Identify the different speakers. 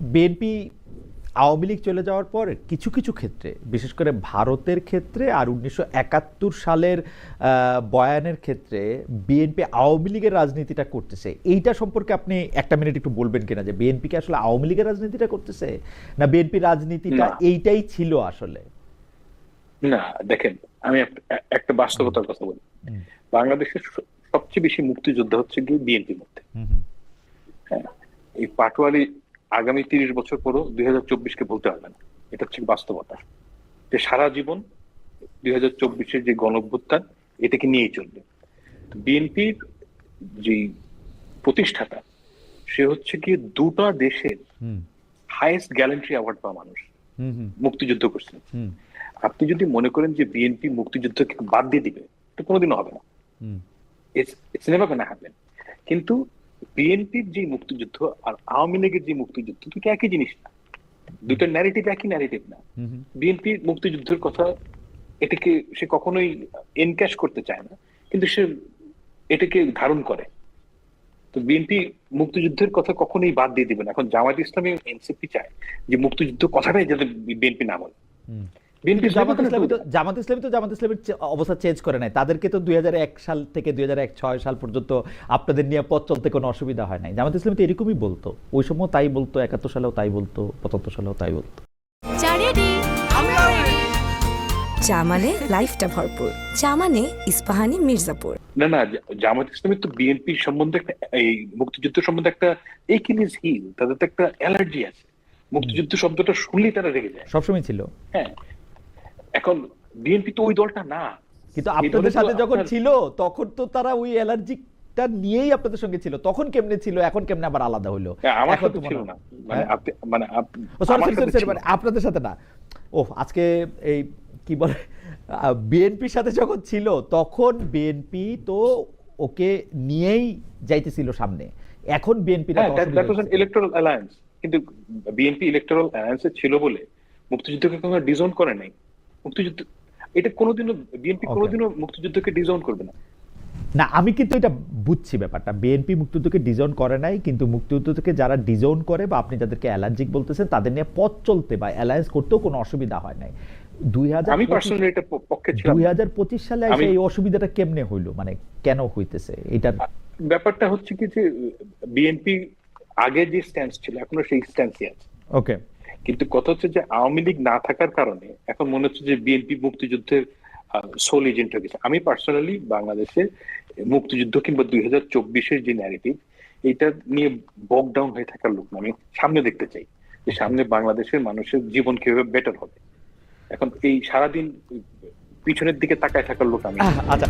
Speaker 1: BNP Awami League চলে যাওয়ার পর কিছু কিছু ক্ষেত্রে বিশেষ করে ভারতের ক্ষেত্রে আর উনিশশো একাত্তর সালের বয়ানের ক্ষেত্রে বিএনপি আওয়ামী লীগের রাজনীতিটা করতেছে। এইটা সম্পর্কে আপনি একটা মিনিট একটু বলবেন কিনা যে বিএনপিকে আসলে আওয়ামী লীগের রাজনীতিটা করতেছে? না বিএনপি রাজনীতিটা এইটাই ছিল আসলে?
Speaker 2: না দেখেন আমি এক- একটা বাস্তবতার কথা বলি। বাংলাদেশের সবচেয়ে বেশি মুক্তিযোদ্ধা হচ্ছে গিয়ে বিএনপির মধ্যে। হ্যাঁ এই পাটোয়ারি আগামী তিরিশ বছর পরও দুই হাজার চব্বিশকে বলতে পারবে না। এটা হচ্ছে বাস্তবতা। যে সারা জীবন দুই হাজার চব্বিশের যে গণভ্যুত্থান এটাকে নিয়েই চলবে। বিএনপির যে প্রতিষ্ঠাতা সে হচ্ছে কি দুটা দেশের হাইয়েস্ট গ্যালেন্ট্রি অ্যাওয়ার্ড পাওয়া মানুষ।
Speaker 1: হুম হুম।
Speaker 2: মুক্তিযুদ্ধ করছেন আপনি যদি মনে করেন যে বিএনপি মুক্তিযুদ্ধকে বাদ দিয়ে দিবে তো কোনোদিনও হবে না।
Speaker 1: Hmm.
Speaker 2: It's never gonna happen কিন্তু বিএনপির যে মুক্তিযুদ্ধ আর আওয়ামী লীগের যে মুক্তিযুদ্ধ দুটো একই জিনিস না। দুটো ন্যারেটিভ একই ন্যারেটিভ না। বিএনপি মুক্তিযুদ্ধের কথা এটাকে সে কখনোই এনক্যাশ করতে চায় না কিন্তু সে এটাকে ধারণ করে। তো বিএনপি মুক্তিযুদ্ধের কথা কখনোই বাদ দিয়ে দিবে না। এখন জামাত ইসলামী এনসিপি চায় যে মুক্তিযুদ্ধ কথাটাই যাতে বিএনপি না বলে।
Speaker 1: জামাত ইসলামী তো জামাত ইসলামী ইসলামের অবস্থা চেঞ্জ করে নাই। তাদেরকে তো দুই সাল থেকে দুই সাল পর্যন্ত আপনাদের নিয়ে পথ চলতে কোনো অসুবিধা হয় নাই। জামাত ইসলামী তো এরকমই বলতো। ওই সময় তাই বলতো একাত্তর সালেও তাই বলতো পঁচাত্তর সালেও তাই বলতো।
Speaker 3: মানে লাইফটা ভরপুর। চা মানে ইস্পাহানি মির্জাপুর।
Speaker 2: না না জামাত ইসলামী তো বিএনপি সম্বন্ধে একটা এই মুক্তিযুদ্ধ সম্বন্ধে একটা একিলিস হিল তাদের তো একটা অ্যালার্জি আছে। মুক্তিযুদ্ধ শব্দটা শুনলেই তারা রেগে যায়।
Speaker 1: সবসময় ছিল।
Speaker 2: হ্যাঁ। এখন বিএনপি তো ওই দলটা না।
Speaker 1: কিন্তু আপনাদের সাথে যখন ছিল তখন তো তারা ওই অ্যালার্জিকটা নিয়েই আপনাদের সঙ্গে ছিল। তখন কেমনে ছিল এখন কেমনে আবার আলাদা হলো?
Speaker 2: হ্যাঁ।
Speaker 1: আপনাদের সাথে না। ও আজকে এই কি বলে বিএনপির সাথে যখন ছিল তখন বিএনপি তো ওকে নিয়েই যাইতেছিল সামনে। এখন বিএনপি
Speaker 2: ইলেকট্রাল অ্যালায়েন্স কিন্তু বিএনপি ইলেকট্রাল অ্যালায়েন্সে ছিল বলে মুক্তিযুদ্ধকে কোনো ডিজোন করে নাই। মুক্তিযুদ্ধ এটা কোনোদিনও বিএনপি কোনোদিনও মুক্তিযুদ্ধকে ডিজোন করবে না।
Speaker 1: না আমি কিন্তু এটা বুঝছি ব্যাপারটা। বিএনপি মুক্তিযুদ্ধকে ডিজাউন করে নাই কিন্তু মুক্তিযুদ্ধকে যারা ডিজাউন করে বা আপনি যাদেরকে অ্যালার্জিক বলতেছেন তাদের নিয়ে পথ চলতে বা অ্যালায়েন্স করতেও কোনো অসুবিধা হয় নাই। দুই হাজার
Speaker 2: আমি পার্সোনালি এটা পক্ষে ছিলাম
Speaker 1: দুই হাজার পঁচিশ সালে এই অসুবিধাটা কেমনে হইল? মানে কেন হইতেছে? এটা
Speaker 2: ব্যাপারটা হচ্ছে কি যে বিএনপি আগে যে স্ট্যান্স ছিল এখনও সেই স্ট্যান্সই আছে।
Speaker 1: ওকে
Speaker 2: কিন্তু কথা হচ্ছে যে আওয়ামী লীগ না থাকার কারণে এখন মনে হচ্ছে যে বিএনপি মুক্তিযুদ্ধের সোল এজেন্ট হয়ে গেছে। আমি পার্সোনালি বাংলাদেশে মুক্তিযুদ্ধ কিংবা দুই হাজার চব্বিশের যে ন্যারেটিভ এটা নিয়ে বকডাউন হয়ে থাকার লোক না। আমি সামনে দেখতে চাই যে সামনে বাংলাদেশের মানুষের জীবন কীভাবে বেটার হবে। এখন এই সারাদিন পিছনের দিকে তাকায় থাকার লোক আমি।
Speaker 1: আচ্ছা।